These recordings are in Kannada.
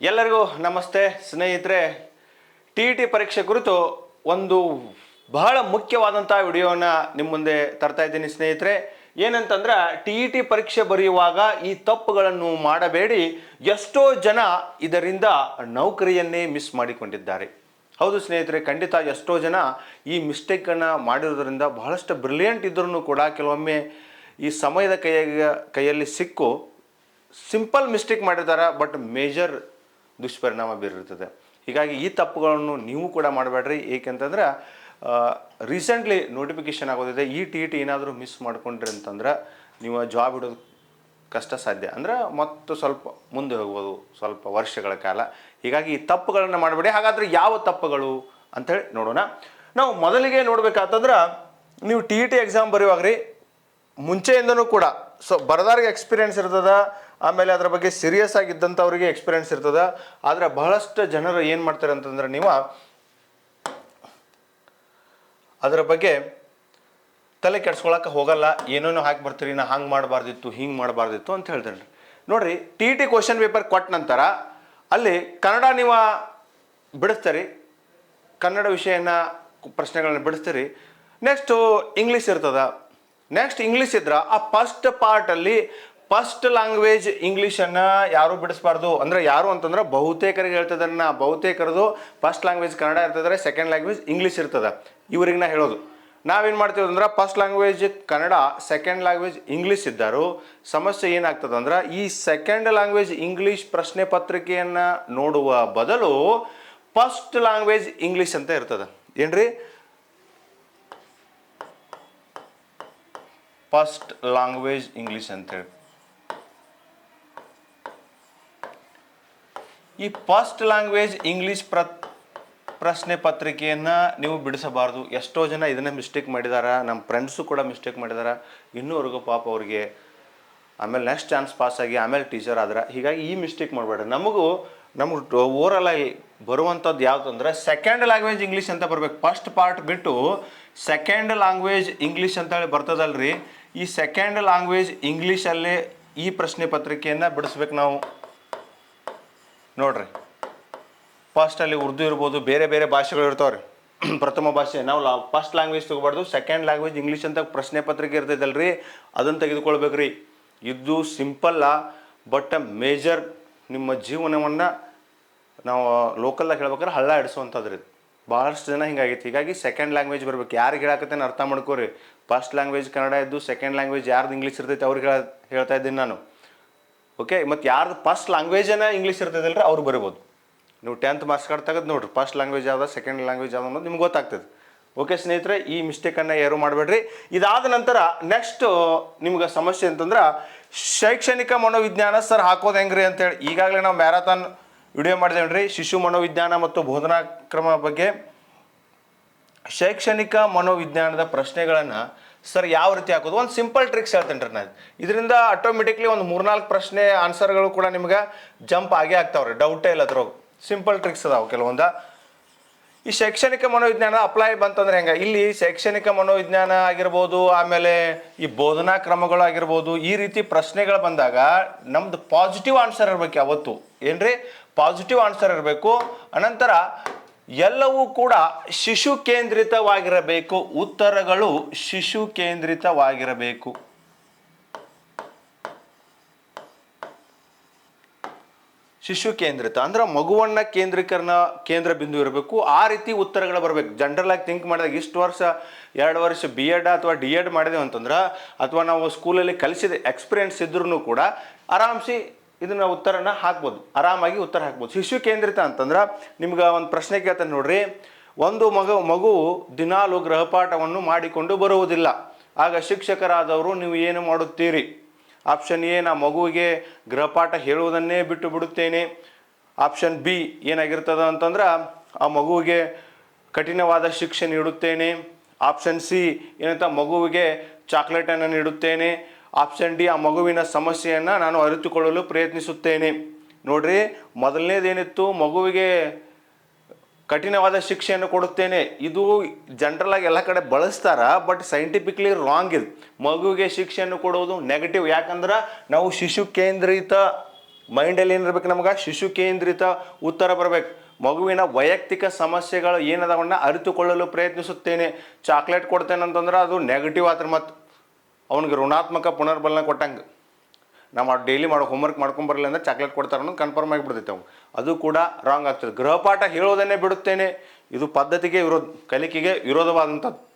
ಎಲ್ಲರಿಗೂ ನಮಸ್ತೆ. ಸ್ನೇಹಿತರೆ, ಟಿ ಇ ಟಿ ಪರೀಕ್ಷೆ ಕುರಿತು ಒಂದು ಬಹಳ ಮುಖ್ಯವಾದಂಥ ವಿಡಿಯೋನ ನಿಮ್ಮ ಮುಂದೆ ತರ್ತಾ ಇದ್ದೀನಿ ಸ್ನೇಹಿತರೆ. ಏನಂತಂದ್ರೆ, ಟಿ ಇ ಟಿ ಪರೀಕ್ಷೆ ಬರೆಯುವಾಗ ಈ ತಪ್ಪುಗಳನ್ನು ಮಾಡಬೇಡಿ. ಎಷ್ಟೋ ಜನ ಇದರಿಂದ ನೌಕರಿಯನ್ನೇ ಮಿಸ್ ಮಾಡಿಕೊಂಡಿದ್ದಾರೆ. ಹೌದು ಸ್ನೇಹಿತರೆ, ಖಂಡಿತ ಎಷ್ಟೋ ಜನ ಈ ಮಿಸ್ಟೇಕನ್ನು ಮಾಡಿರೋದ್ರಿಂದ ಬಹಳಷ್ಟು ಬ್ರಿಲಿಯಂಟ್ ಇದ್ರೂ ಕೂಡ ಕೆಲವೊಮ್ಮೆ ಈ ಸಮಯದ ಕೈಯಾಗ, ಕೈಯಲ್ಲಿ ಸಿಕ್ಕು. ಸಿಂಪಲ್ ಮಿಸ್ಟೇಕ್ ಮಾಡಿದ್ದಾರೆ ಬಟ್ ಮೇಜರ್ ದುಷ್ಪರಿಣಾಮ ಬೀರಿರ್ತದೆ ಹೀಗಾಗಿ ಈ ತಪ್ಪುಗಳನ್ನು ನೀವು ಕೂಡ ಮಾಡಬೇಡ್ರಿ. ಏಕೆಂತಂದ್ರೆ ರೀಸೆಂಟ್ಲಿ ನೋಟಿಫಿಕೇಶನ್ ಆಗೋದಿದೆ. ಈ ಟಿ ಟಿ ಏನಾದರೂ ಮಿಸ್ ಮಾಡ್ಕೊಂಡ್ರಿ ಅಂತಂದ್ರೆ, ನೀವು ಜಾಬ್ ಇಡೋದು ಕಷ್ಟ ಸಾಧ್ಯ. ಅಂದ್ರೆ ಮತ್ತು ಸ್ವಲ್ಪ ಮುಂದೆ ಹೋಗ್ಬೋದು, ಸ್ವಲ್ಪ ವರ್ಷಗಳ ಕಾಲ. ಹೀಗಾಗಿ ಈ ತಪ್ಪುಗಳನ್ನು ಮಾಡಬೇಡಿ. ಹಾಗಾದ್ರೆ ಯಾವ ತಪ್ಪುಗಳು ಅಂಥೇಳಿ ನೋಡೋಣ. ನಾವು ಮೊದಲಿಗೆ ನೋಡಬೇಕಾತಂದ್ರೆ, ನೀವು ಟಿ ಇ ಟಿ ಎಕ್ಸಾಮ್ ಬರೆಯುವಾಗ ರೀ, ಮುಂಚೆಯಿಂದನೂ ಕೂಡ ಸೊ ಬರದಾರಿಗೆ ಎಕ್ಸ್ಪೀರಿಯನ್ಸ್ ಇರ್ತದ ಆಮೇಲೆ ಅದರ ಬಗ್ಗೆ ಸೀರಿಯಸ್ ಆಗಿದ್ದಂಥವ್ರಿಗೆ ಎಕ್ಸ್ಪೀರಿಯನ್ಸ್ ಇರ್ತದೆ. ಆದರೆ ಬಹಳಷ್ಟು ಜನರು ಏನು ಮಾಡ್ತಾರೆ ಅಂತಂದ್ರೆ ನೀವು ಅದರ ಬಗ್ಗೆ ತಲೆ ಕೆಡ್ಸ್ಕೊಳಕ್ಕೆ ಹೋಗಲ್ಲ, ಏನೇನೋ ಹಾಕಿ ಬರ್ತೀರಿ, ನಾ ಹಂಗೆ ಮಾಡಬಾರ್ದಿತ್ತು, ಹಿಂಗೆ ಮಾಡಬಾರ್ದಿತ್ತು ಅಂತ ಹೇಳ್ತಾರೆ. ನೋಡ್ರಿ ಟಿ ಟಿ ಕ್ವಶನ್ ಪೇಪರ್ ಕೊಟ್ಟ ನಂತರ ಅಲ್ಲಿ ಕನ್ನಡ ನೀವು ಬಿಡಿಸ್ತೀರಿ, ಕನ್ನಡ ವಿಷಯನ ಪ್ರಶ್ನೆಗಳನ್ನ ಬಿಡಿಸ್ತೀರಿ ನೆಕ್ಸ್ಟು ಇಂಗ್ಲೀಷ್ ಇರ್ತದ. ನೆಕ್ಸ್ಟ್ ಇಂಗ್ಲೀಷ್ ಇದ್ರೆ ಆ ಫಸ್ಟ್ ಪಾರ್ಟಲ್ಲಿ ಫಸ್ಟ್ ಲ್ಯಾಂಗ್ವೇಜ್ ಇಂಗ್ಲೀಷನ್ನು ಯಾರು ಬಿಡಿಸಬಾರ್ದು. ಅಂದರೆ ಯಾರು ಅಂತಂದ್ರೆ ಬಹುತೇಕರಿಗೆ ಹೇಳ್ತದನ್ನ ಬಹುತೇಕರದು ಫಸ್ಟ್ ಲ್ಯಾಂಗ್ವೇಜ್ ಕನ್ನಡ ಇರ್ತದ್ರೆ ಸೆಕೆಂಡ್ ಲ್ಯಾಂಗ್ವೇಜ್ ಇಂಗ್ಲೀಷ್ ಇರ್ತದೆ. ಇವ್ರಿಗೆ ನಾ ಹೇಳೋದು. ನಾವೇನು ಮಾಡ್ತೀವಿ ಅಂದ್ರೆ first language Kannada second language English ಇದ್ದರು ಸಮಸ್ಯೆ ಏನಾಗ್ತದೆ ಅಂದ್ರೆ ಈ ಸೆಕೆಂಡ್ ಲ್ಯಾಂಗ್ವೇಜ್ ಇಂಗ್ಲೀಷ್ ಪ್ರಶ್ನೆ ಪತ್ರಿಕೆಯನ್ನು ನೋಡುವ ಬದಲು ಫಸ್ಟ್ ಲ್ಯಾಂಗ್ವೇಜ್ ಇಂಗ್ಲೀಷ್ ಅಂತ ಇರ್ತದೆ. ಏನ್ರಿ? ಫಸ್ಟ್ ಲ್ಯಾಂಗ್ವೇಜ್ ಇಂಗ್ಲೀಷ್ ಅಂತೇಳಿ ಈ ಫಸ್ಟ್ ಲ್ಯಾಂಗ್ವೇಜ್ ಇಂಗ್ಲೀಷ್ ಪ್ರ, ಪ್ರಶ್ನೆ ಪತ್ರಿಕೆಯನ್ನು ನೀವು ಬಿಡಿಸಬಾರ್ದು. ಎಷ್ಟೋ ಜನ ಇದನ್ನೇ ಮಿಸ್ಟೇಕ್ ಮಾಡಿದಾರ ನಮ್ಮ ಫ್ರೆಂಡ್ಸು ಕೂಡ ಮಿಸ್ಟೇಕ್ ಮಾಡಿದಾರ. ಇನ್ನೂವರೆಗೂ ಪಾಪ ಅವ್ರಿಗೆ ಆಮೇಲೆ ನೆಕ್ಸ್ಟ್ ಚಾನ್ಸ್ ಪಾಸ್ ಆಗಿ ಆಮೇಲೆ ಟೀಚರ್ ಆದ್ರೆ. ಹೀಗಾಗಿ ಈ ಮಿಸ್ಟೇಕ್ ಮಾಡಬೇಡ್ರಿ ನಮಗೂ ನಮ್ಗೆ ಓವರಲ್ ಆಗಿ ಬರುವಂಥದ್ದು ಯಾವುದು ಅಂದ್ರೆ ಸೆಕೆಂಡ್ ಲ್ಯಾಂಗ್ವೇಜ್ ಇಂಗ್ಲೀಷ್ ಅಂತ ಬರಬೇಕು. ಫಸ್ಟ್ ಪಾರ್ಟ್ ಬಿಟ್ಟು ಸೆಕೆಂಡ್ ಲ್ಯಾಂಗ್ವೇಜ್ ಇಂಗ್ಲೀಷ್ ಅಂತೇಳಿ ಬರ್ತದಲ್ರಿ. ಈ ಸೆಕೆಂಡ್ ಲ್ಯಾಂಗ್ವೇಜ್ ಇಂಗ್ಲೀಷಲ್ಲೇ ಈ ಪ್ರಶ್ನೆ ಪತ್ರಿಕೆಯನ್ನು ಬಿಡಿಸ್ಬೇಕು ನಾವು. ನೋಡ್ರಿ. ಫಸ್ಟ್ ಅಲ್ಲಿ ಉರ್ದು ಇರ್ಬೋದು, ಬೇರೆ ಬೇರೆ ಭಾಷೆಗಳು ಇರ್ತಾವ್ರಿ. ಪ್ರಥಮ ಭಾಷೆ, ನಾವು ಲಾ ಫಸ್ಟ್ ಲ್ಯಾಂಗ್ವೇಜ್ ತಗೋಬಾರ್ದು ಸೆಕೆಂಡ್ ಲ್ಯಾಂಗ್ವೇಜ್ ಇಂಗ್ಲೀಷ್ ಅಂತ ಪ್ರಶ್ನೆ ಪತ್ರಿಕೆ ಇರ್ತೈತಲ್ರಿ, ಅದನ್ನು ತೆಗೆದುಕೊಳ್ಬೇಕ್ರಿ. ಇದು ಸಿಂಪಲ್ಲ ಬಟ್ ಮೇಜರ್ ನಿಮ್ಮ ಜೀವನವನ್ನು ನಾವು ಲೋಕಲ್ದಾಗ ಹೇಳ್ಬೇಕಾದ್ರೆ ಹಳ್ಳ ಹಿಡಿಸುವಂಥದ್ದು ರೀ ಭಾಳಷ್ಟು ಜನ ಹಿಂಗಾಗಿತ್ತು ಹೀಗಾಗಿ ಸೆಕೆಂಡ್ ಲ್ಯಾಂಗ್ವೇಜ್ ಬರ್ಬೇಕು. ಯಾರಿಗೆ ಹೇಳಕತ್ತೇನೆ ಅರ್ಥ ಮಾಡ್ಕೋರಿ. ಫಸ್ಟ್ ಲ್ಯಾಂಗ್ವೇಜ್ ಕನ್ನಡ ಇದ್ದು ಸೆಕೆಂಡ್ ಲ್ಯಾಂಗ್ವೇಜ್ ಯಾರ್ದು ಇಂಗ್ಲೀಷ್ ಇರ್ತೈತೆ ಅವ್ರಿಗೆ ಹೇಳ, ಹೇಳ್ತಾ ಇದ್ದೀನಿ ನಾನು. ಓಕೆ ಮತ್ತು ಯಾರ್ದು ಫಸ್ಟ್ ಲ್ಯಾಂಗ್ವೇಜನ ಇಂಗ್ಲೀಷ್ ಇರ್ತದಲ್ರಿ ಅವ್ರು ಬರಿಬೋದು. ನೀವು ಟೆಂತ್ ಮಾರ್ಕ್ಸ್ ಕಾರ್ಡ್ ತೆಗೆದು ನೋಡ್ರಿ ಫಸ್ಟ್ ಲ್ಯಾಂಗ್ವೇಜ್ ಯಾವ್ದು ಸೆಕೆಂಡ್ ಲ್ಯಾಂಗ್ವೇಜ್ ಯಾವ್ದು ಅನ್ನೋದು ನಿಮ್ಗೆ ಗೊತ್ತಾಗ್ತದೆ. ಓಕೆ ಸ್ನೇಹಿತರೆ, ಈ ಮಿಸ್ಟೇಕನ್ನು ಯಾರು ಮಾಡಬೇಡ್ರಿ? ಇದಾದ ನಂತರ ನೆಕ್ಸ್ಟ್ ನಿಮ್ಗೆ ಸಮಸ್ಯೆ ಅಂತಂದ್ರೆ, ಶೈಕ್ಷಣಿಕ ಮನೋವಿಜ್ಞಾನ ಸರ್ ಹಾಕೋದು ಹೆಂಗ್ರಿ ಅಂತೇಳಿ. ಈಗಾಗಲೇ ನಾವು ಮ್ಯಾರಥಾನ್ ವಿಡಿಯೋ ಮಾಡಿದೇವ್ರಿ ಶಿಶು ಮನೋವಿಜ್ಞಾನ ಮತ್ತು ಬೋಧನಾ ಕ್ರಮ ಬಗ್ಗೆ ಶೈಕ್ಷಣಿಕ ಮನೋವಿಜ್ಞಾನದ ಪ್ರಶ್ನೆಗಳನ್ನು ಸರ್, ಯಾವ ರೀತಿ ಹಾಕೋದು? ಒಂದು ಸಿಂಪಲ್ ಟ್ರಿಕ್ಸ್ ಹೇಳ್ತೇನೆ ರೀ ನಾನು. ಇದರಿಂದ ಆಟೋಮೆಟಿಕ್ಲಿ ಒಂದು ಮೂರ್ನಾಲ್ಕು ಪ್ರಶ್ನೆ ಆನ್ಸರ್ಗಳು ಕೂಡ ನಿಮ್ಗೆ ಜಂಪ್ ಆಗೇ ಆಗ್ತಾವ್ರಿ. ಡೌಟೇ ಇಲ್ಲ ಅದ್ರಾಗ ಸಿಂಪಲ್ ಟ್ರಿಕ್ಸ್ ಅದಾವೆ ಕೆಲವೊಂದು. ಈ ಶೈಕ್ಷಣಿಕ ಮನೋವಿಜ್ಞಾನ ಅಪ್ಲೈ ಬಂತಂದ್ರೆ ಹೆಂಗೆ? ಇಲ್ಲಿ ಶೈಕ್ಷಣಿಕ ಮನೋವಿಜ್ಞಾನ ಆಗಿರ್ಬೋದು, ಆಮೇಲೆ ಈ ಬೋಧನಾ ಕ್ರಮಗಳು ಆಗಿರ್ಬೋದು, ಈ ರೀತಿ ಪ್ರಶ್ನೆಗಳು ಬಂದಾಗ ನಮ್ದು ಪಾಸಿಟಿವ್ ಆನ್ಸರ್ ಇರಬೇಕು ಯಾವತ್ತು. ಏನ್ರಿ? ಪಾಸಿಟಿವ್ ಆನ್ಸರ್ ಇರಬೇಕು. ಅನಂತರ ಎಲ್ಲವೂ ಕೂಡ ಶಿಶು ಕೇಂದ್ರಿತವಾಗಿರಬೇಕು. ಉತ್ತರಗಳು ಶಿಶು ಕೇಂದ್ರಿತವಾಗಿರಬೇಕು. ಶಿಶು ಕೇಂದ್ರಿತ ಅಂದ್ರೆ ಮಗುವನ್ನ ಕೇಂದ್ರೀಕರಣ ಕೇಂದ್ರ ಬಿಂದು ಇರಬೇಕು. ಆ ರೀತಿ ಉತ್ತರಗಳು ಬರಬೇಕು. ಜನರಲ್ ಆಗಿ ಥಿಂಕ್ ಮಾಡಿದಾಗ ಇಷ್ಟು ವರ್ಷ, ಎರಡು ವರ್ಷ ಬಿ ಎಡ್ ಅಥವಾ ಡಿ ಎಡ್ ಮಾಡಿದೆವು ಅಂತಂದ್ರೆ ಅಥವಾ ನಾವು ಸ್ಕೂಲಲ್ಲಿ ಕಲಿಸಿದ ಎಕ್ಸ್ಪೀರಿಯನ್ಸ್ ಇದ್ರೂ ಕೂಡ ಆರಾಮ್ಸಿ ಇದನ್ನ ಉತ್ತರನ ಹಾಕ್ಬೋದು, ಆರಾಮಾಗಿ ಉತ್ತರ ಹಾಕ್ಬೋದು. ಶಿಶು ಕೇಂದ್ರಿತ ಅಂತಂದ್ರೆ ನಿಮ್ಗೆ ಒಂದು ಪ್ರಶ್ನೆ ಕೇಳ್ತಾನೆ ನೋಡ್ರಿ. ಒಂದು ಮಗ, ಮಗು ದಿನಾಲು ಗೃಹಪಾಠವನ್ನು ಮಾಡಿಕೊಂಡು ಬರುವುದಿಲ್ಲ. ಆಗ ಶಿಕ್ಷಕರಾದವರು ನೀವು ಏನು ಮಾಡುತ್ತೀರಿ? ಆಪ್ಷನ್ ಎ, ನಾ ಮಗುವಿಗೆ ಗೃಹಪಾಠ ಹೇಳುವುದನ್ನೇ ಬಿಟ್ಟು ಬಿಡುತ್ತೇನೆ. ಆಪ್ಷನ್ ಬಿ, ಏನಾಗಿರ್ತದ ಅಂತಂದ್ರೆ ಆ ಮಗುವಿಗೆ ಕಠಿಣವಾದ ಶಿಕ್ಷೆ ನೀಡುತ್ತೇನೆ. ಆಪ್ಷನ್ ಸಿ, ಏನಂತ ಮಗುವಿಗೆ ಚಾಕ್ಲೇಟನ್ನು ನೀಡುತ್ತೇನೆ. ಆಪ್ಷನ್ ಡಿ, ಆ ಮಗುವಿನ ಸಮಸ್ಯೆಯನ್ನು ನಾನು ಅರಿತುಕೊಳ್ಳಲು ಪ್ರಯತ್ನಿಸುತ್ತೇನೆ. ನೋಡ್ರಿ, ಮೊದಲನೇದೇನಿತ್ತು, ಮಗುವಿಗೆ ಕಠಿಣವಾದ ಶಿಕ್ಷೆಯನ್ನು ಕೊಡುತ್ತೇನೆ. ಇದು ಜನರಲ್ ಆಗಿ ಎಲ್ಲ ಕಡೆ ಬಳಸ್ತಾರ ಬಟ್ ಸೈಂಟಿಫಿಕ್ಲಿ ರಾಂಗ್ ಇದು. ಮಗುವಿಗೆ ಶಿಕ್ಷೆಯನ್ನು ಕೊಡುವುದು ನೆಗೆಟಿವ್ ಯಾಕಂದ್ರೆ, ನಾವು ಶಿಶು ಕೇಂದ್ರಿತ ಮೈಂಡಲ್ಲಿ ಏನಿರ್ಬೇಕು ನಮ್ಗೆ? ಶಿಶು ಕೇಂದ್ರಿತ ಉತ್ತರ ಬರಬೇಕು. ಮಗುವಿನ ವೈಯಕ್ತಿಕ ಸಮಸ್ಯೆಗಳು ಏನದವನ್ನ ಅರಿತುಕೊಳ್ಳಲು ಪ್ರಯತ್ನಿಸುತ್ತೇನೆ. ಚಾಕ್ಲೇಟ್ ಕೊಡ್ತೇನೆ ಅಂತಂದ್ರೆ ಅದು ನೆಗೆಟಿವ್ ಆದ್ರೆ ಮತ್ತು ಅವನಿಗೆ ಋಣಾತ್ಮಕ ಪುನರ್ಬಲನ ಕೊಟ್ಟಂಗೆ. ನಾವು ಡೈಲಿ ಮಾಡೋ ಹೋಮ್ವರ್ಕ್ ಮಾಡ್ಕೊಂಬರಲಿಲ್ಲ ಅಂದ್ರೆ ಚಾಕ್ಲೇಟ್ ಕೊಡ್ತಾರೆ ಅನ್ನೋದು ಕನ್ಫರ್ಮ್ ಆಗಿಬಿಡ್ತೈತೆ ಅವ್ನು. ಅದು ಕೂಡ ರಾಂಗ್ ಆಗ್ತದೆ. ಗೃಹಪಾಠ ಹೇಳೋದನ್ನೇ ಬಿಡುತ್ತೇನೆ. ಇದು ಪದ್ಧತಿಗೆ ವಿರೋಧ, ಕಲಿಕೆಗೆ ವಿರೋಧವಾದಂಥದ್ದು.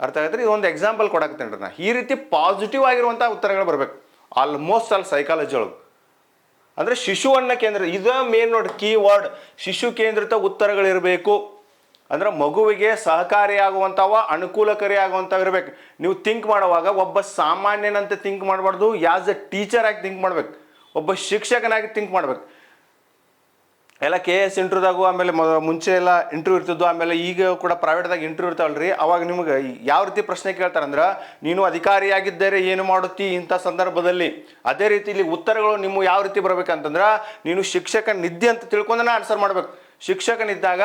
ಅರ್ಥ ಆಗತ್ತೆ ಇದು ಒಂದು ಎಕ್ಸಾಂಪಲ್ ಕೊಡಾಕತ್ತೇನೆ ನಾ. ಈ ರೀತಿ ಪಾಸಿಟಿವ್ ಆಗಿರುವಂಥ ಉತ್ತರಗಳು ಬರಬೇಕು. ಆಲ್ಮೋಸ್ಟ್ ಆಲ್ ಸೈಕಾಲಜಿ ಒಳಗೆ. ಅಂದರೆ ಶಿಶುವನ್ನ ಕೇಂದ್ರ, ಇದು ಮೇನ್ ನೋಡಿ ಕೀ ವರ್ಡ್ ಶಿಶು ಕೇಂದ್ರಿತ ಉತ್ತರಗಳಿರಬೇಕು. ಅಂದ್ರೆ ಮಗುವಿಗೆ ಸಹಕಾರಿಯಾಗುವಂಥವ ಅನುಕೂಲಕಾರಿಯಾಗುವಂಥವು ಇರಬೇಕು ನೀವು ಥಿಂಕ್ ಮಾಡುವಾಗ ಒಬ್ಬ ಸಾಮಾನ್ಯನಂತೆ ಥಿಂಕ್ ಮಾಡಬಾರ್ದು ಯಾಸ್ ಎ ಟೀಚರ್ ಆಗಿ ಥಿಂಕ್ ಮಾಡ್ಬೇಕು. ಒಬ್ಬ ಶಿಕ್ಷಕನಾಗಿ ಥಿಂಕ್ ಮಾಡ್ಬೇಕು. ಎಲ್ಲ ಕೆ ಎಸ್ ಇಂಟ್ರ್ಯೂದಾಗು ಆಮೇಲೆ ಮುಂಚೆ ಎಲ್ಲ ಇಂಟ್ರ್ಯೂ ಇರ್ತಿದ್ದು ಆಮೇಲೆ ಈಗ ಕೂಡ ಪ್ರೈವೇಟ್ದಾಗ ಇಂಟ್ರ್ಯೂ ಇರ್ತಾವಲ್ರಿ. ಅವಾಗ ನಿಮ್ಗೆ ಯಾವ ರೀತಿ ಪ್ರಶ್ನೆ ಕೇಳ್ತಾರಂದ್ರೆ ನೀನು ಅಧಿಕಾರಿಯಾಗಿದ್ದರೆ ಏನು ಮಾಡುತ್ತಿ ಇಂಥ ಸಂದರ್ಭದಲ್ಲಿ? ಅದೇ ರೀತಿ ಇಲ್ಲಿ ಉತ್ತರಗಳು ನಿಮ್ಮ ಯಾವ ರೀತಿ ಬರಬೇಕಂತಂದ್ರೆ, ನೀನು ಶಿಕ್ಷಕ ನಿದ್ದೆ ಅಂತ ತಿಳ್ಕೊಂಡನ ಆನ್ಸರ್ ಮಾಡ್ಬೇಕು. ಶಿಕ್ಷಕನಿದ್ದಾಗ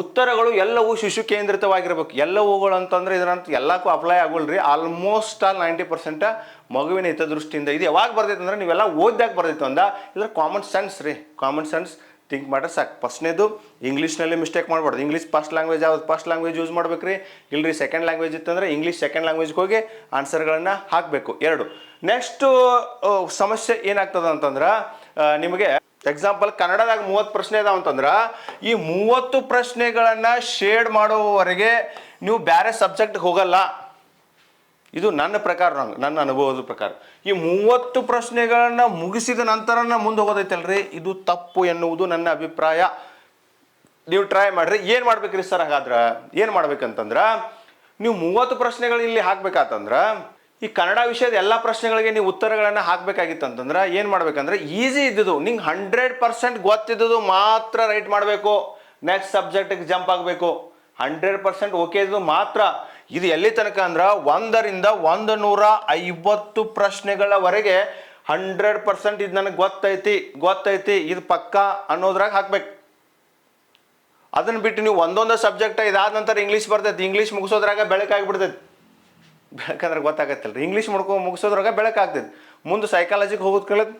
ಉತ್ತರಗಳು ಎಲ್ಲವೂ ಶಿಶು ಕೇಂದ್ರಿತವಾಗಿರ್ಬೇಕು ಎಲ್ಲವುಗಳು ಅಂತಂದ್ರೆ ಇದರಂತ ಎಲ್ಲಕ್ಕೂ ಅಪ್ಲೈ ಆಗೋಲ್ರಿ. ಆಲ್ಮೋಸ್ಟ್ ಆಲ್ ನೈಂಟಿ ಪರ್ಸೆಂಟ್ ಮಗುವಿನ ಹಿತದೃಷ್ಟಿಯಿಂದ ಇದು ಯಾವಾಗ ಬರ್ತೈತೆ ಅಂದ್ರೆ ನೀವೆಲ್ಲ ಓದ್ದಾಗ ಬರ್ತೈತೆ ಅಂದ ಇದ್ರ ಕಾಮನ್ ಸೆನ್ಸ್ ರೀ. ಕಾಮನ್ ಸೆನ್ಸ್ ಥಿಂಕ್ ಮಾಡ್ರೆ ಸಾಕು. ಫಸ್ಟ್ನೇದು ಇಂಗ್ಲೀಷ್ನಲ್ಲಿ ಮಿಸ್ಟೇಕ್ ಮಾಡ್ಬಾರ್ದು. ಇಂಗ್ಲೀಷ್ ಫಸ್ಟ್ ಲ್ಯಾಂಗ್ವೇಜ್ ಯಾವ್ದು? ಫಸ್ಟ್ ಲ್ಯಾಂಗ್ವೇಜ್ ಯೂಸ್ ಮಾಡ್ಬೇಕು ರೀ ಇಲ್ರಿ ಸೆಕೆಂಡ್ ಲ್ಯಾಂಗ್ವೇಜ್ ಇತ್ತಂದ್ರೆ ಇಂಗ್ಲೀಷ್ ಸೆಕೆಂಡ್ ಲ್ಯಾಂಗ್ವೇಜ್ಗೆ ಹೋಗಿ ಆನ್ಸರ್ಗಳನ್ನು ಹಾಕಬೇಕು. ಎರಡು. ನೆಕ್ಸ್ಟು ಸಮಸ್ಯೆ ಏನಾಗ್ತದೆ ಅಂತಂದ್ರೆ ನಿಮಗೆ ಎಕ್ಸಾಂಪಲ್ ಕನ್ನಡದಾಗ ಮೂವತ್ತು ಪ್ರಶ್ನೆ ಇದಾವ ಅಂತಂದ್ರೆ, ಈ ಮೂವತ್ತು ಪ್ರಶ್ನೆಗಳನ್ನು ಶೇಡ್ ಮಾಡುವವರೆಗೆ ನೀವು ಬೇರೆ ಸಬ್ಜೆಕ್ಟ್ಗೆ ಹೋಗಲ್ಲ. ಇದು ನನ್ನ ಪ್ರಕಾರ, ನಂಗೆ, ನನ್ನ ಅನುಭವದ ಪ್ರಕಾರ. ಈ ಮೂವತ್ತು ಪ್ರಶ್ನೆಗಳನ್ನು ಮುಗಿಸಿದ ನಂತರನ ಮುಂದೆ ಹೋಗೋದೈತಲ್ರಿ? ಇದು ತಪ್ಪು ಎನ್ನುವುದು ನನ್ನ ಅಭಿಪ್ರಾಯ. ನೀವು ಟ್ರೈ ಮಾಡ್ರಿ. ಏನು ಮಾಡ್ಬೇಕ್ರಿ ಸರ್ ಹಾಗಾದ್ರೆ? ಏನು ಮಾಡ್ಬೇಕಂತಂದ್ರೆ, ನೀವು ಮೂವತ್ತು ಪ್ರಶ್ನೆಗಳು ಇಲ್ಲಿ ಹಾಕ್ಬೇಕಾತಂದ್ರೆ ಈ ಕನ್ನಡ ವಿಷಯದ ಎಲ್ಲ ಪ್ರಶ್ನೆಗಳಿಗೆ ನೀವು ಉತ್ತರಗಳನ್ನು ಹಾಕಬೇಕಾಗಿತ್ತು ಅಂತಂದ್ರೆ ಏನು ಮಾಡ್ಬೇಕಂದ್ರೆ ಈಸಿ ಇದ್ದಿದ್ದು, ನಿಂಗೆ ಹಂಡ್ರೆಡ್ ಪರ್ಸೆಂಟ್ ಗೊತ್ತಿದ್ದು ಮಾತ್ರ ರೈಟ್ ಮಾಡಬೇಕು. ನೆಕ್ಸ್ಟ್ ಸಬ್ಜೆಕ್ಟಿಗೆ ಜಂಪ್ ಆಗಬೇಕು. ಹಂಡ್ರೆಡ್ ಪರ್ಸೆಂಟ್ ಓಕೆ ಇದ್ದು ಮಾತ್ರ. ಇದು ಎಲ್ಲಿ ತನಕ ಅಂದ್ರೆ ಒಂದರಿಂದ ಒಂದು ನೂರ ಐವತ್ತು ಪ್ರಶ್ನೆಗಳವರೆಗೆ ಹಂಡ್ರೆಡ್ ಪರ್ಸೆಂಟ್ ಇದು ನನಗೆ ಗೊತ್ತೈತಿ ಗೊತ್ತೈತಿ, ಇದು ಪಕ್ಕ ಅನ್ನೋದ್ರಾಗ ಹಾಕ್ಬೇಕು. ಅದನ್ನ ಬಿಟ್ಟು ನೀವು ಒಂದೊಂದು ಸಬ್ಜೆಕ್ಟ್ ಇದಾದ ನಂತರ ಇಂಗ್ಲೀಷ್ ಬರ್ತೈತಿ ಇಂಗ್ಲೀಷ್ ಮುಗಿಸೋದ್ರಾಗ ಬೆಳಕಾಗ್ಬಿಡ್ತೈತಿ. ಬೆಳಕಂದ್ರೆ ಗೊತ್ತಾಗತ್ತಲ್ರಿ. ಇಂಗ್ಲೀಷ್ ಮಾಡ್ಕೊ ಮುಗಿಸೋದ್ರಾಗ ಬೆಳಕಾಗ್ತೈತಿ ಮುಂದೆ ಸೈಕಾಲಜಿಗೆ ಹೋಗೋದು ಕೇಳದ್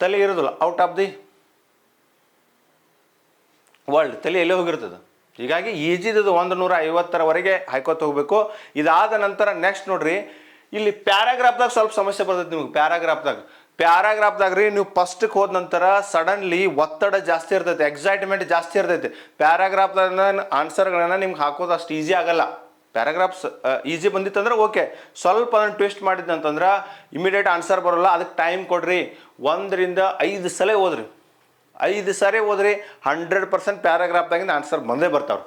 ತಲೆ ಇರೋದಿಲ್ಲ. ಔಟ್ ಆಫ್ ದಿ ವರ್ಲ್ಡ್ ತಲೆ ಎಲ್ಲೇ ಹೋಗಿರ್ತದೆ? ಹೀಗಾಗಿ ಈಜಿದು ಒಂದು ನೂರ ಐವತ್ತರವರೆಗೆ ಹಾಯ್ಕೋತ ಹೋಗ್ಬೇಕು. ಇದಾದ ನಂತರ ನೆಕ್ಸ್ಟ್ ನೋಡ್ರಿ, ಇಲ್ಲಿ ಪ್ಯಾರಾಗ್ರಾಫ್ದಾಗ ಸ್ವಲ್ಪ ಸಮಸ್ಯೆ ಬರ್ತೈತೆ ನಿಮ್ಗೆ, ಪ್ಯಾರಾಗ್ರಾಫ್ದಾಗ. ಪ್ಯಾರಾಗ್ರಾಫ್ದಾಗ ರೀ ನೀವು ಫಸ್ಟ್ಗೆ ಹೋದ ನಂತರ ಸಡನ್ಲಿ ಒತ್ತಡ ಜಾಸ್ತಿ ಇರ್ತೈತೆ ಎಕ್ಸೈಟ್ಮೆಂಟ್ ಜಾಸ್ತಿ ಇರ್ತೈತೆ. ಪ್ಯಾರಾಗ್ರಾಫ್ದಾಗ ಆನ್ಸರ್ಗಳನ್ನ ನಿಮ್ಗೆ ಹಾಕೋದು ಅಷ್ಟು ಈಸಿ ಆಗಲ್ಲ. ಪ್ಯಾರಾಗ್ರಾಫ್ಸ್ ಈಸಿ ಬಂದಿತ್ತಂದ್ರೆ ಓಕೆ ಸ್ವಲ್ಪ ಅದನ್ನು ಟ್ವಿಸ್ಟ್ ಮಾಡಿದ್ದಂತಂದ್ರೆ ಇಮಿಡಿಯೇಟ್ ಆನ್ಸರ್ ಬರೋಲ್ಲ. ಅದಕ್ಕೆ ಟೈಮ್ ಕೊಡ್ರಿ. ಒಂದರಿಂದ ಐದು ಸಲ ಓದ್ರಿ. ಐದು ಸಾರಿ ಓದ್ರಿ ಹಂಡ್ರೆಡ್ ಪರ್ಸೆಂಟ್ ಪ್ಯಾರಾಗ್ರಾಫ್ದಾಗಿಂದ ಆನ್ಸರ್ ಬಂದೇ ಬರ್ತಾವ್ರು.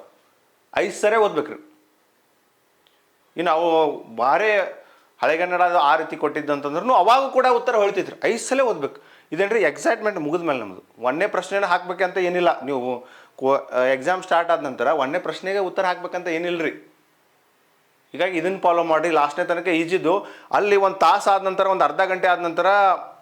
ಐದು ಸಾರಿ ಓದ್ಬೇಕ್ರಿ. ಇನ್ನು ಅವು ಭಾರಿ ಹಳೆಗನ್ನಡ ಅದು ಆ ರೀತಿ ಕೊಟ್ಟಿದ್ದಂತಂದ್ರೂ ಅವಾಗ ಕೂಡ ಉತ್ತರ ಹೊಳ್ತಿದ್ರು. ಐದು ಸಲ ಓದ್ಬೇಕು. ಇದೇನ್ರಿ ಎಕ್ಸೈಟ್ಮೆಂಟ್ ಮುಗಿದ ಮೇಲೆ ನಮ್ಮದು ಒಂದನೇ ಪ್ರಶ್ನೆನ ಹಾಕ್ಬೇಕಂತ ಏನಿಲ್ಲ. ನೀವು ಎಕ್ಸಾಮ್ ಸ್ಟಾರ್ಟ್ ಆದ ನಂತರ ಒಂದನೇ ಪ್ರಶ್ನೆಗೆ ಉತ್ತರ ಹಾಕ್ಬೇಕಂತ ಏನಿಲ್ಲ ರೀ ಹೀಗಾಗಿ ಇದನ್ನು ಫಾಲೋ ಮಾಡಿ ಲಾಸ್ಟ್ನೇ ತನಕ ಈಜಿದ್ದು, ಅಲ್ಲಿ ಒಂದು ತಾಸು ಆದ ನಂತರ, ಒಂದು ಅರ್ಧ ಗಂಟೆ ಆದ ನಂತರ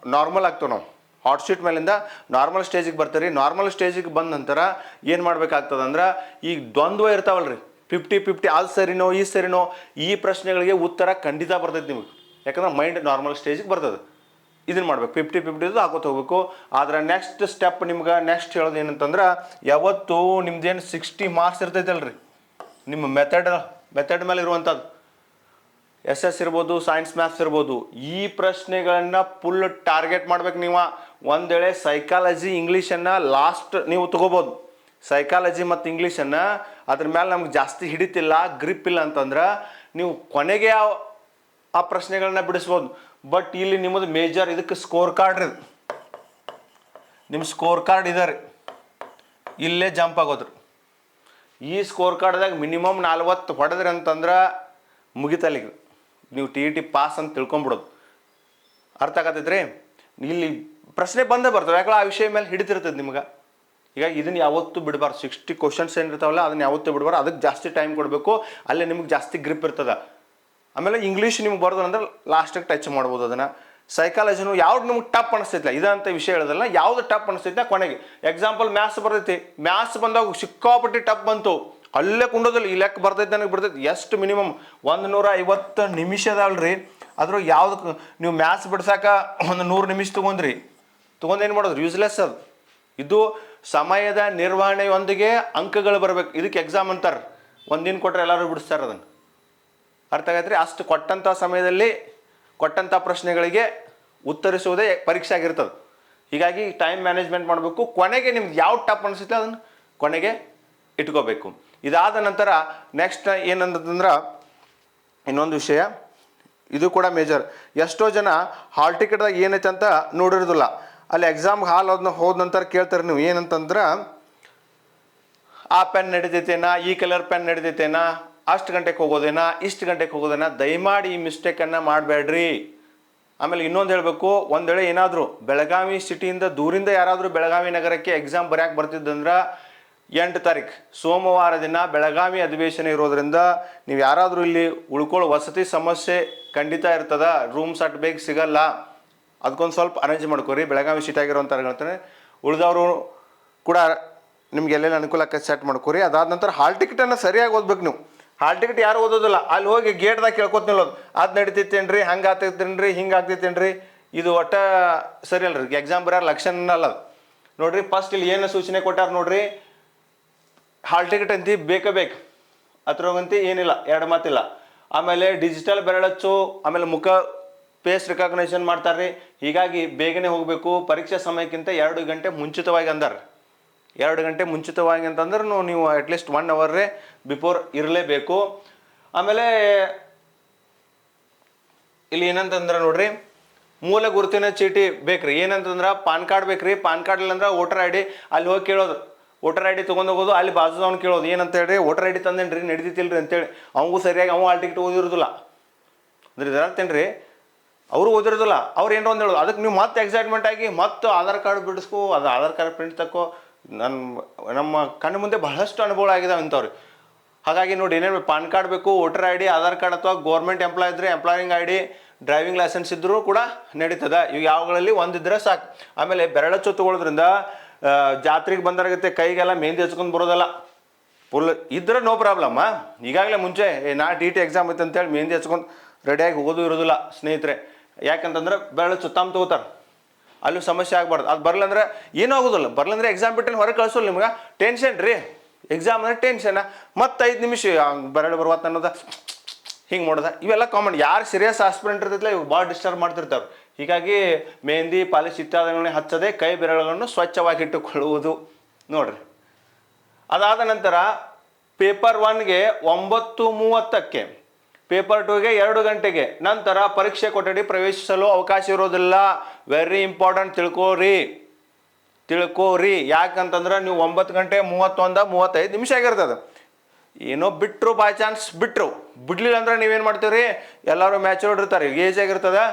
ನಾರ್ಮಲ್ ಆಗ್ತವೆ ನಾವು. ಹಾಟ್ ಶೀಟ್ ಮೇಲಿಂದ ನಾರ್ಮಲ್ ಸ್ಟೇಜಿಗೆ ಬರ್ತೀರಿ. ನಾರ್ಮಲ್ ಸ್ಟೇಜಿಗೆ ಬಂದ ನಂತರ ಏನು ಮಾಡಬೇಕಾಗ್ತದೆ ಅಂದ್ರೆ ಈಗ ದ್ವಂದ್ವ ಇರ್ತಾವಲ್ರಿ. ಫಿಫ್ಟಿ ಫಿಫ್ಟಿ ಅದು ಸರಿನೋ, ಈ ಸರಿನೋ, ಈ ಪ್ರಶ್ನೆಗಳಿಗೆ ಉತ್ತರ ಖಂಡಿತ ಬರ್ತೈತೆ ನಿಮಗೆ. ಯಾಕಂದ್ರೆ ಮೈಂಡ್ ನಾರ್ಮಲ್ ಸ್ಟೇಜಿಗೆ ಬರ್ತದೆ. ಇದನ್ನ ಮಾಡ್ಬೇಕು. ಫಿಫ್ಟಿ ಫಿಫ್ಟಿದು ಹಾಕೋತ ಹೋಗ್ಬೇಕು. ಆದ್ರೆ ನೆಕ್ಸ್ಟ್ ಸ್ಟೆಪ್ ನಿಮ್ಗೆ ನೆಕ್ಸ್ಟ್ ಹೇಳೋದು ಏನಂತಂದ್ರೆ, ಯಾವತ್ತು ನಿಮ್ದೇನು ಸಿಕ್ಸ್ಟಿ ಮಾರ್ಕ್ಸ್ ಇರ್ತೈತಲ್ರಿ. ನಿಮ್ಮ ಮೆಥಡ್ ಮೆಥಡ್ ಮೇಲೆ ಇರುವಂಥದ್ದು ಎಸ್ ಎಸ್ ಇರ್ಬೋದು ಸೈನ್ಸ್ ಮ್ಯಾಥ್ಸ್ ಇರ್ಬೋದು, ಈ ಪ್ರಶ್ನೆಗಳನ್ನು ಫುಲ್ ಟಾರ್ಗೆಟ್ ಮಾಡ್ಬೇಕು ನೀವು. ಒಂದು ವೇಳೆ ಸೈಕಾಲಜಿ ಇಂಗ್ಲೀಷನ್ನು ಲಾಸ್ಟ್ ನೀವು ತಗೋಬೋದು. ಸೈಕಾಲಜಿ ಮತ್ತು ಇಂಗ್ಲೀಷನ್ನು ಅದ್ರ ಮೇಲೆ ನಮ್ಗೆ ಜಾಸ್ತಿ ಹಿಡಿತಿಲ್ಲ ಗ್ರಿಪ್ ಇಲ್ಲ ಅಂತಂದ್ರೆ ನೀವು ಕೊನೆಗೆ ಆ ಆ ಪ್ರಶ್ನೆಗಳನ್ನ ಬಿಡಿಸ್ಬೋದು. ಬಟ್ ಇಲ್ಲಿ ನಿಮ್ಮದು ಮೇಜರ್ ಇದಕ್ಕೆ ಸ್ಕೋರ್ ಕಾರ್ಡ್ ರೀ. ನಿಮ್ಮ ಸ್ಕೋರ್ ಕಾರ್ಡ್ ಇದೆ ರೀ. ಇಲ್ಲೇ ಜಂಪ್ ಆಗೋದ್ರಿ ಈ ಸ್ಕೋರ್ ಕಾರ್ಡ್ದಾಗ ಮಿನಿಮಮ್ ನಲ್ವತ್ತು ಹೊಡೆದ್ರಿ ಅಂತಂದ್ರೆ ಮುಗಿತಲ್ಲಿಗೆ ನೀವು ಟಿ ಟಿ ಪಾಸ್ ಅಂತ ತಿಳ್ಕೊಂಬಿಡೋದು. ಅರ್ಥ ಆಗತ್ತೈತ್ರಿ? ಇಲ್ಲಿ ಪ್ರಶ್ನೆ ಬಂದೇ ಬರ್ತವೆ ಯಾಕಂದ್ರೆ ಆ ವಿಷಯ ಮೇಲೆ ಹಿಡಿತಿರ್ತದೆ ನಿಮ್ಗೆ. ಈಗ ಇದನ್ನ ಯಾವತ್ತೂ ಬಿಡಬಾರ್ದು. ಸಿಕ್ಸ್ಟಿ ಕ್ವಶನ್ಸ್ ಏನಿರ್ತಾವಲ್ಲ, ಅದನ್ನ ಯಾವತ್ತೂ ಬಿಡಬಾರ್ದು. ಅದಕ್ಕೆ ಜಾಸ್ತಿ ಟೈಮ್ ಕೊಡಬೇಕು. ಅಲ್ಲೇ ನಿಮ್ಗೆ ಜಾಸ್ತಿ ಗ್ರಿಪ್ ಇರ್ತದೆ. ಆಮೇಲೆ ಇಂಗ್ಲೀಷ್ ನಿಮ್ಗೆ ಬರೋದು ಅಂದ್ರೆ ಲಾಸ್ಟಿಗೆ ಟಚ್ ಮಾಡ್ಬೋದು ಅದನ್ನು. ಸೈಕಾಲಜಿನು ಯಾವ್ದು ನಿಮ್ಗೆ ಟಪ್ ಅನಿಸ್ತೈತಿಲ್ಲ ಇದಂತ ವಿಷಯ ಹೇಳೋದಲ್ಲ, ಯಾವ್ದು ಟಪ್ ಅನಿಸ್ತೈತೆ ಕೊನೆಗೆ. ಎಕ್ಸಾಂಪಲ್ ಮ್ಯಾಥ್ಸ್ ಬರ್ತೈತಿ. ಮ್ಯಾಥ್ಸ್ ಬಂದಾಗ ಸಿಕ್ಕಾಪಟ್ಟಿ ಟಪ್ ಬಂತು. ಅಲ್ಲೇ ಕುಂಡೋದಿಲ್ಲ ಈ ಲೆಕ್ಕ ಬರ್ತೈತೆ, ನನಗೆ ಬರ್ತೈತಿ. ಎಷ್ಟು ಮಿನಿಮಮ್ ಒಂದು ನೂರ ಐವತ್ತು ನಿಮಿಷ ಅದಾವಲ್ರಿ ಅದ್ರ ಯಾವ್ದು ನೀವು ಮ್ಯಾಥ್ಸ್ ಬಿಡ್ಸಾಕ ಒಂದು ನೂರು ನಿಮಿಷ ತೊಗೊಂಡ್ರಿ. ತೊಗೊಂಡು ಏನು ಮಾಡೋದು? ಯೂಸ್ಲೆಸ್ ಅದು. ಇದು ಸಮಯದ ನಿರ್ವಹಣೆಯೊಂದಿಗೆ ಅಂಕಗಳು ಬರಬೇಕು. ಇದಕ್ಕೆ ಎಕ್ಸಾಮ್ ಅಂತಾರೆ. ಒಂದಿನ ಕೊಟ್ಟರೆ ಎಲ್ಲರೂ ಬಿಡಿಸ್ತಾರೆ ಅದನ್ನು. ಅರ್ಥ ಆಗೈತ್ರಿ? ಅಷ್ಟು ಕೊಟ್ಟಂಥ ಸಮಯದಲ್ಲಿ ಕೊಟ್ಟಂಥ ಪ್ರಶ್ನೆಗಳಿಗೆ ಉತ್ತರಿಸುವುದೇ ಪರೀಕ್ಷೆ ಆಗಿರ್ತದೆ. ಹೀಗಾಗಿ ಟೈಮ್ ಮ್ಯಾನೇಜ್ಮೆಂಟ್ ಮಾಡಬೇಕು. ಕೊನೆಗೆ ನಿಮ್ಗೆ ಯಾವ ಟಾಪ್ ಅನಿಸುತ್ತೆ ಅದನ್ನು ಕೊನೆಗೆ ಇಟ್ಕೋಬೇಕು. ಇದಾದ ನಂತರ ನೆಕ್ಸ್ಟ್ ಏನಂತಂದ್ರೆ ಇನ್ನೊಂದು ವಿಷಯ. ಇದು ಕೂಡ ಮೇಜರ್ ಎಷ್ಟೋ ಜನ ಹಾಲ್ ಟಿಕೆಟ್ದಾಗ ಏನೈತೆ ಅಂತ ನೋಡಿರೋದಿಲ್ಲ. ಅಲ್ಲಿ ಎಕ್ಸಾಮ್ ಹಾಲ್ ಅದನ್ನ ಹೋದ ನಂತರ ಕೇಳ್ತಾರೆ ನೀವು, ಏನಂತಂದ್ರೆ, ಆ ಪೆನ್ ನಡೀತೈತೇನಾ, ಈ ಕಲರ್ ಪೆನ್ ನಡೀತೈತೇನಾ ಅಷ್ಟು ಗಂಟೆಗೆ ಹೋಗೋದೇನ ಇಷ್ಟು ಗಂಟೆಗೆ ಹೋಗೋದೇನ ದಯಮಾಡಿ ಈ ಮಿಸ್ಟೇಕನ್ನು ಮಾಡಬೇಡ್ರಿ. ಆಮೇಲೆ ಇನ್ನೊಂದು ಹೇಳಬೇಕು, ಒಂದು ವೇಳೆ ಏನಾದರೂ ಬೆಳಗಾವಿ ಸಿಟಿಯಿಂದ ದೂರಿಂದ ಯಾರಾದರೂ ಬೆಳಗಾವಿ ನಗರಕ್ಕೆ ಎಕ್ಸಾಮ್ ಬರ್ಯಾಕೆ ಬರ್ತಿದ್ದಂದ್ರೆ, ಎಂಟು ತಾರೀಕು ಸೋಮವಾರ ದಿನ ಬೆಳಗಾವಿ ಅಧಿವೇಶನ ಇರೋದ್ರಿಂದ ನೀವು ಯಾರಾದರೂ ಇಲ್ಲಿ ಉಳ್ಕೊಳ್ಳೋ ವಸತಿ ಸಮಸ್ಯೆ ಖಂಡಿತ ಇರ್ತದ ರೂಮ್ಸ್ ಅಟ್ ಬೇಗ ಸಿಗಲ್ಲ. ಅದಕ್ಕೊಂದು ಸ್ವಲ್ಪ ಅರೇಂಜ್ ಮಾಡ್ಕೊರಿ, ಬೆಳಗಾವಿ ಸಿಟಿ ಆಗಿರೋಂಥ ಹೇಳ್ತಾರೆ. ಉಳಿದವರು ಕೂಡ ನಿಮ್ಗೆ ಎಲ್ಲೆಲ್ಲಿ ಅನುಕೂಲಕ್ಕೆ ಸೆಟ್ ಮಾಡ್ಕೊರಿ, ಅದಾದ ನಂತರ ಹಾಲ್ ಟಿಕೆಟನ್ನು ಸರಿಯಾಗಿ ಓದ್ಬೇಕು ನೀವು. ಹಾಲ್ ಟಿಕೆಟ್ ಯಾರು ಓದೋದಿಲ್ಲ. ಅಲ್ಲಿ ಹೋಗಿ ಗೇಟ್ದಾಗ ಕೇಳ್ಕೊತ ನಿಲ್ಲೋದು. ಅದು ನಡೀತೈತೇನ್ರಿ? ಹಂಗೆ ಆಗ್ತೈತೇನ್ರಿ? ಹಿಂಗೆ ಆಗ್ತೈತೇನ್ರಿ? ಇದು ಒಟ್ಟ ಸರಿ ಅಲ್ರಿ. ಎಕ್ಸಾಮ್ ಬರೋ ಲಕ್ಷಣ ಅಲ್ಲ ನೋಡ್ರಿ ಫಸ್ಟ್ ಇಲ್ಲಿ ಏನು ಸೂಚನೆ ಕೊಟ್ಟಾರ ನೋಡ್ರಿ? ಹಾಲ್ ಟಿಕೆಟ್ ಅಂತಿ ಬೇಕೇ ಬೇಕು. ಅದ್ರಾಗಂತಿ ಏನಿಲ್ಲ. ಎರಡು ಮಾತಿಲ್ಲ. ಆಮೇಲೆ ಡಿಜಿಟಲ್ ಬೆರಳಚ್ಚು, ಆಮೇಲೆ ಮುಖ ಫೇಸ್ ರಿಕಾಗ್ನೈಸೇಷನ್ ಮಾಡ್ತಾರೆ ಹೀಗಾಗಿ ಬೇಗನೆ ಹೋಗಬೇಕು. ಪರೀಕ್ಷೆ ಸಮಯಕ್ಕಿಂತ ಎರಡು ಗಂಟೆ ಮುಂಚಿತವಾಗಿ ಅಂದಾರ ಎರಡು ಗಂಟೆ ಮುಂಚಿತವಾಗಿ ಅಂತಂದ್ರೂ ನೀವು ಅಟ್ಲೀಸ್ಟ್ ಒನ್ ಅವರೇ ಬಿಫೋರ್ ಇರಲೇಬೇಕು. ಆಮೇಲೆ ಇಲ್ಲಿ ಏನಂತಂದ್ರೆ ನೋಡ್ರಿ, ಮೂಲ ಗುರುತಿನ ಚೀಟಿ ಬೇಕ್ರಿ. ಏನಂತಂದ್ರೆ ಪಾನ್ ಕಾರ್ಡ್ ಬೇಕ್ರಿ. ಪಾನ್ ಕಾರ್ಡ್ ಇಲ್ಲಂದ್ರೆ ವೋಟರ್ ಐ ಡಿ ಅಲ್ಲಿ ಹೋಗಿ ಕೇಳೋದು. ವೋಟರ್ ಐ ಡಿ ತೊಗೊಂಡು ಹೋಗೋದು, ಅಲ್ಲಿ ಬಾಜುದವ್ನು ಕೇಳೋದು. ಏನಂತ ಹೇಳಿ ವೋಟರ್ ಐ ಡಿ ತಂದೇನ್ರಿ ರೀ ಅಂತೇಳಿ. ಅವಂಗೂ ಸರಿಯಾಗಿ ಅವ ಆಲ್ ಟಿಕೆಟ್ ಓದಿರೋದಿಲ್ಲ. ಅಂದ್ರೆ ರೀ ಅವರು ಓದಿರೋದಿಲ್ಲ. ಅವ್ರು ಏನೋ ಒಂದು ಹೇಳೋದು. ಅದಕ್ಕೆ ನೀವು ಮತ್ತೆ ಎಕ್ಸೈಟ್ಮೆಂಟ್ ಆಗಿ ಮತ್ತೆ ಆಧಾರ್ ಕಾರ್ಡ್ ಬಿಡಿಸ್ಕೋ, ಅದು ಆಧಾರ್ ಕಾರ್ಡ್ ಪ್ರಿಂಟ್ ತಕ್ಕೋ ನನ್ನ ನಮ್ಮ ಕಣ್ಣು ಮುಂದೆ ಬಹಳಷ್ಟು ಅನುಭವ ಆಗಿದಾವೆ ಅಂತವ್ರಿ ಹಾಗಾಗಿ ನೋಡಿ, ಏನೇನು ಪಾನ್ ಕಾರ್ಡ್ ಬೇಕು, voter I D, Aadhaar card ಅಥವಾ ಗೌರ್ಮೆಂಟ್ ಎಂಪ್ಲಾಯ್ ಇದ್ರೆ employing I D driving licence ಇದ್ದರೂ ಕೂಡ ನಡೀತದೆ. ಇವು ಯಾವಗಳಲ್ಲಿ ಒಂದಿದ್ರೆ ಸಾಕು. ಆಮೇಲೆ ಬೆರಳಚ್ಚು ತಗೊಳ್ಳೋದ್ರಿಂದ ಜಾತ್ರೆಗೆ ಬಂದಾಗತ್ತೆ ಕೈಗೆಲ್ಲ ಮೆಹಂದಿ ಹಚ್ಕೊಂಡು ಬರೋದಲ್ಲ. ಫುಲ್ ಇದ್ರೆ ನೋ ಪ್ರಾಬ್ಲಮ್ಮ ಈಗಾಗಲೇ ಮುಂಚೆ ನಾ ಟಿ ಟಿ ಎಕ್ಸಾಮ್ ಐತೆ ಅಂತೇಳಿ ಮೆಹಂದಿ ಹಚ್ಕೊಂಡು ರೆಡಿಯಾಗಿ ಹೋಗೋದು ಇರೋದಿಲ್ಲ ಸ್ನೇಹಿತರೆ. ಯಾಕಂತಂದ್ರೆ ಬೆರಳು ತಮ್ಮ ತಗೋತಾರೆ. ಅಲ್ಲೂ ಸಮಸ್ಯೆ ಆಗ್ಬಾರ್ದು. ಅದು ಬರ್ಲಂದ್ರೆ ಏನೂ ಆಗೋದಿಲ್ಲ. ಬರ್ಲಂದ್ರೆ ಎಕ್ಸಾಮ್ ಬಿಟ್ಟು ಹೊರಗೆ ಕಳ್ಸೋಲ್ಲ ನಿಮ್ಗೆ. ಟೆನ್ಷನ್ ರೀ. ಎಕ್ಸಾಮ್ ಅಂದ್ರೆ ಟೆನ್ಷನ್ ಮತ್ತೆ ಐದು ನಿಮಿಷ ಬೆರಳು ಬರುವತ್ತ ಅನ್ನೋದ ಹಿಂಗೆ ಮಾಡೋದ. ಇವೆಲ್ಲ ಕಾಮನ್ ಯಾರು ಸೀರಿಯಸ್ ಆಸ್ಪಿರೆಂಟ್ ಇರ್ತೈತಲ್ಲ ಇವು ಭಾಳ ಡಿಸ್ಟರ್ಬ್ ಮಾಡ್ತಿರ್ತಾರೆ ಹೀಗಾಗಿ ಮೆಹಂದಿ, ಪಾಲಿಶ್ ಇತ್ಯಾದಿಗಳನ್ನ ಹಚ್ಚದೆ ಕೈ ಬೆರಳುಗಳನ್ನು ಸ್ವಚ್ಛವಾಗಿ ಇಟ್ಟುಕೊಳ್ಳುವುದು ನೋಡ್ರಿ. ಅದಾದ ನಂತರ ಪೇಪರ್ ಒನ್ಗೆ ಒಂಬತ್ತು ಮೂವತ್ತಕ್ಕೆ ಪೇಪರ್ ಟೂಗೆ ಎರಡು ಗಂಟೆಗೆ. ನಂತರ ಪರೀಕ್ಷೆ ಕೊಠಡಿ ಪ್ರವೇಶಿಸಲು ಅವಕಾಶ ಇರೋದಿಲ್ಲ. ವೆರಿ ಇಂಪಾರ್ಟೆಂಟ್ ತಿಳ್ಕೋರಿ. ತಿಳ್ಕೋರಿ. ಯಾಕಂತಂದ್ರೆ ನೀವು ಒಂಬತ್ತು ಗಂಟೆ ಮೂವತ್ತೊಂದ ಮೂವತ್ತೈದು ನಿಮಿಷ ಆಗಿರ್ತದೆ. ಏನೋ ಬಿಟ್ಟರು ಬೈ ಚಾನ್ಸ್ ಬಿಟ್ಟರು ಬಿಡ್ಲಿಲ್ಲ ಅಂದ್ರೆ ನೀವೇನು ಮಾಡ್ತೀರಿ? ಎಲ್ಲರೂ ಮ್ಯಾಚುರ್ಡ್ ಇರ್ತಾರೆ. ಏಜ್ ಆಗಿರ್ತದೆ.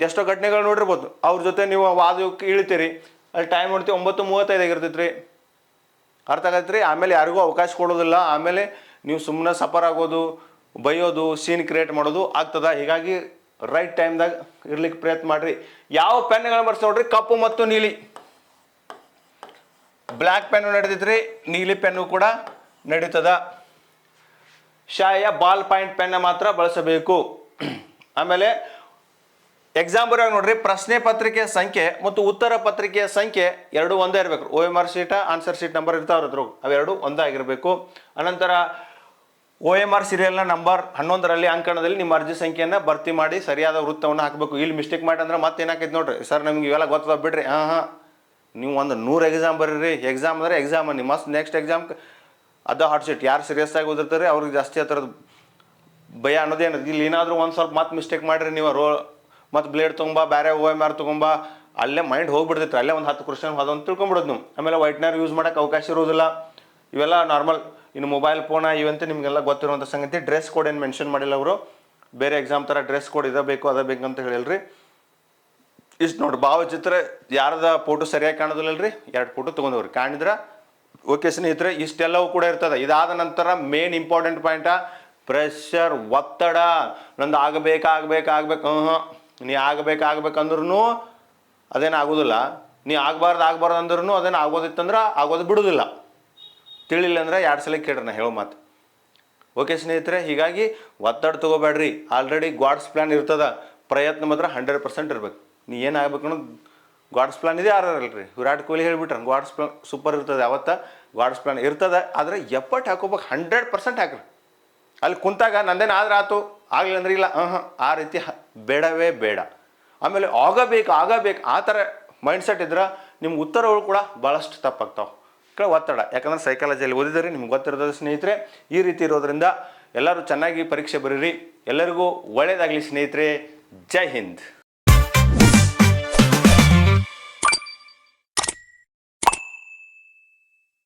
ಎಷ್ಟೋ ಘಟನೆಗಳು ನೋಡಿರ್ಬೋದು. ಅವ್ರ ಜೊತೆ ನೀವು ವಾದಕ್ಕೆ ಇಳಿತೀರಿ. ಅಲ್ಲಿ ಟೈಮ್ ನೋಡ್ತೀವಿ ಒಂಬತ್ತು ಮೂವತ್ತೈದು ಆಗಿರ್ತೈತೆ ಅರ್ಥ ಆಗತ್ತೆ ರೀ ಆಮೇಲೆ ಯಾರಿಗೂ ಅವಕಾಶ ಕೊಡೋದಿಲ್ಲ. ಆಮೇಲೆ ನೀವು ಸುಮ್ಮನೆ ಸಫರ್ ಆಗೋದು. ಬೈಯೋದು ಸೀನ್ ಕ್ರಿಯೇಟ್ ಮಾಡೋದು ಆಗ್ತದ? ಹೀಗಾಗಿ ರೈಟ್ ಟೈಮ್ದಾಗ ಇರ್ಲಿಕ್ಕೆ ಪ್ರಯತ್ನ ಮಾಡಿರಿ. ಯಾವ ಪೆನ್ಗಳನ್ನ ಬರ್ಸಿ ನೋಡ್ರಿ? ಕಪ್ಪು ಮತ್ತು ನೀಲಿ. ಬ್ಲ್ಯಾಕ್ ಪೆನ್ನು ನಡೀತೈತ್ರಿ, ನೀಲಿ ಪೆನ್ನು ಕೂಡ ನಡೀತದ. ಶಾಯ ಬಾಲ್ ಪಾಯಿಂಟ್ ಪೆನ್ನ ಮಾತ್ರ ಬಳಸಬೇಕು. ಆಮೇಲೆ ಎಕ್ಸಾಮ್ ಬರುವಾಗ ನೋಡ್ರಿ, ಪ್ರಶ್ನೆ ಪತ್ರಿಕೆಯ ಸಂಖ್ಯೆ ಮತ್ತು ಉತ್ತರ ಪತ್ರಿಕೆಯ ಸಂಖ್ಯೆ ಎರಡು ಒಂದೇ ಇರಬೇಕು. O M R sheet answer sheet number ಇರ್ತಾವ್ರ ಅದ್ರ ಅವೆರಡು ಒಂದೇ ಆಗಿರಬೇಕು ಅನಂತರ ಓ ಎಂ ಆರ್ ಸೀರಿಯಲ್ನ ನಂಬರ್ ಹನ್ನೊಂದರಲ್ಲಿ ಅಂಕಣದಲ್ಲಿ ನಿಮ್ಮ ಅರ್ಜಿ ಸಂಖ್ಯೆಯನ್ನು ಭರ್ತಿ ಮಾಡಿ ಸರಿಯಾದ ವೃತ್ತವನ್ನು ಹಾಕಬೇಕು. ಇಲ್ಲಿ ಮಿಸ್ಟೇಕ್ ಮಾಡಿ ಅಂದ್ರೆ ಮತ್ತೆ ಏನಾಕೈತೆ ನೋಡ್ರಿ. ಸರ್ ನಮ್ಗೆ ಇವೆಲ್ಲ ಗೊತ್ತದ ಬಿಡ್ರಿ. ಹಾಂ ಹಾಂ. ನೀವು ಒಂದು ನೂರು ಎಕ್ಸಾಮ್ ಬರೀರಿ. ಎಕ್ಸಾಮ್ ಅಂದರೆ ಎಕ್ಸಾಮ್ ನಿಮ್ಮ ಮಸ್ತ್ ನೆಕ್ಸ್ಟ್ ಎಕ್ಸಾಮ್ ಅದ ಹಾಟ್ ಶೀಟ್ ಯಾರು ಸೀರಿಯಸ್ ಆಗಿ ಓದಿರ್ತಾರೆ, ಅವ್ರಿಗೆ ಜಾಸ್ತಿ ಆ ಥರದ್ದು ಭಯ ಅನ್ನೋದೇನು ಇಲ್ಲಿ ಏನಾದರೂ ಒಂದು ಸ್ವಲ್ಪ ಮತ್ತೆ ಮಿಸ್ಟೇಕ್ ಮಾಡಿರಿ ನೀವು. ರೋ ಮತ್ತು ಬ್ಲೇಡ್ ತೊಗೊಂಬ ಬೇರೆ ಓ ಎಂ ಆರ್ ತೊಗೊಂಬ. ಅಲ್ಲೇ ಮೈಂಡ್ ಹೋಗ್ಬಿಡ್ತೈತೆ ಅಲ್ಲೇ ಒಂದು ಹತ್ತು ಕ್ವಶನ್ ಹೋದಂತ ತಿಳ್ಕೊಂಬಿಡೋದು ನೀವು. ಆಮೇಲೆ ವೈಟ್ನರ್ ಯೂಸ್ ಮಾಡೋಕ್ಕೆ ಅವಕಾಶ ಇರೋದಿಲ್ಲ. ಇವೆಲ್ಲ ನಾರ್ಮಲ್ ಇನ್ನು ಮೊಬೈಲ್ ಫೋನ ಇವಂತ ನಿಮಗೆಲ್ಲ ಗೊತ್ತಿರುವಂಥ ಸಂಗತಿ ಡ್ರೆಸ್ ಕೋಡ್ ಏನು ಮೆನ್ಷನ್ ಮಾಡಿಲ್ಲ ಅವರು. ಬೇರೆ ಎಕ್ಸಾಮ್ ಥರ ಡ್ರೆಸ್ ಕೋಡ್ ಇರಬೇಕು ಅದ ಬೇಕು ಅಂತ ಹೇಳಿಲ್ರಿ. ಇಷ್ಟು ನೋಡಿ, ಭಾವಚಿತ್ರ ಯಾರದ ಫೋಟೋ ಸರಿಯಾಗಿ ಕಾಣೋದಿಲ್ಲಲ್ರಿ? ಎರಡು ಫೋಟೋ ತೊಗೊಂಡವ್ರಿ. ಕಾಣಿದ್ರೆ, ಓಕೆ ಸ್ನೇಹಿತರೆ, ಇಷ್ಟೆಲ್ಲವೂ ಕೂಡ ಇರ್ತದೆ. ಇದಾದ ನಂತರ ಮೇನ್ ಇಂಪಾರ್ಟೆಂಟ್ ಪಾಯಿಂಟ ಪ್ರೆಷರ್ ಒತ್ತಡ. ನಂದು ಆಗಬೇಕು, ಆಗ್ಬೇಕು ಆಗ್ಬೇಕು ಹ್ಞೂ ನೀ ಆಗಬೇಕಾಗಬೇಕಂದ್ರೂ ಅದೇನು ಆಗೋದಿಲ್ಲ. ನೀ ಆಗಬಾರ್ದು ಆಗಬಾರ್ದು ಅಂದ್ರೂ ಅದೇನು ಆಗೋದಿತ್ತಂದ್ರೆ ಆಗೋದು ಬಿಡೋದಿಲ್ಲ. ತಿಳಿಲ್ಲ ಅಂದ್ರೆ ಎರಡು ಸಲ ಕೇಳ್ರಿ ನಾ ಹೇಳೋ ಮಾತು. ಓಕೆ ಸ್ನೇಹಿತರೆ, ಹೀಗಾಗಿ ಒತ್ತಡ ತೊಗೋಬೇಡ್ರಿ. ಆಲ್ರೆಡಿ ಗಾಡ್ಸ್ ಪ್ಲ್ಯಾನ್ ಇರ್ತದ. ಪ್ರಯತ್ನ ಮಾತ್ರ ಹಂಡ್ರೆಡ್ ಪರ್ಸೆಂಟ್ ಇರ್ಬೇಕು. ನೀ ಏನಾಗಬೇಕು ಅನ್ನೋದು ಗಾಡ್ಸ್ ಪ್ಲಾನ್ ಇದೆ ಯಾರಲ್ರಿ ವಿರಾಟ್ ಕೊಹ್ಲಿ ಹೇಳ್ಬಿಟ್ರೆ ಗಾಡ್ಸ್ ಪ್ಲಾನ್ ಸೂಪರ್ ಇರ್ತದೆ. ಅವತ್ತ ಗಾಡ್ಸ್ ಪ್ಲಾನ್ ಇರ್ತದೆ. ಆದರೆ ಎಪ್ಪಟ್ಟು ಹಾಕೋಬೇಕು ಹಂಡ್ರೆಡ್ ಪರ್ಸೆಂಟ್ ಹಾಕ್ರಿ. ಅಲ್ಲಿ ಕುಂತಾಗ ನಂದೇನು ಆದ್ರೆ ಆತು? ಆಗಲಿಲ್ಲ ಅಂದ್ರೆ ಇಲ್ಲ. ಹಾಂ ಆ ರೀತಿ ಬೇಡವೇ ಬೇಡ. ಆಮೇಲೆ ಆಗಬೇಕು ಆಗಬೇಕು. ಆ ಥರ ಮೈಂಡ್ಸೆಟ್ ಇದ್ರೆ ನಿಮ್ಮ ಉತ್ತರಗಳು ಕೂಡ ಭಾಳಷ್ಟು ತಪ್ಪಾಗ್ತಾವೆ. ಒತ್ತಡ. ಯಾಕಂದ್ರೆ ಸೈಕಾಲಜಿಯಲ್ಲಿ ಓದಿದರೆ ನಿಮ್ಗೆ ಗೊತ್ತಿರೋದು ಸ್ನೇಹಿತರೆ, ಈ ರೀತಿ ಇರೋದ್ರಿಂದ ಎಲ್ಲರೂ ಚೆನ್ನಾಗಿ ಪರೀಕ್ಷೆ ಬರೀರಿ. ಎಲ್ಲರಿಗೂ ಒಳ್ಳೆಯದಾಗಲಿ ಸ್ನೇಹಿತರೆ. ಜೈ ಹಿಂದ್.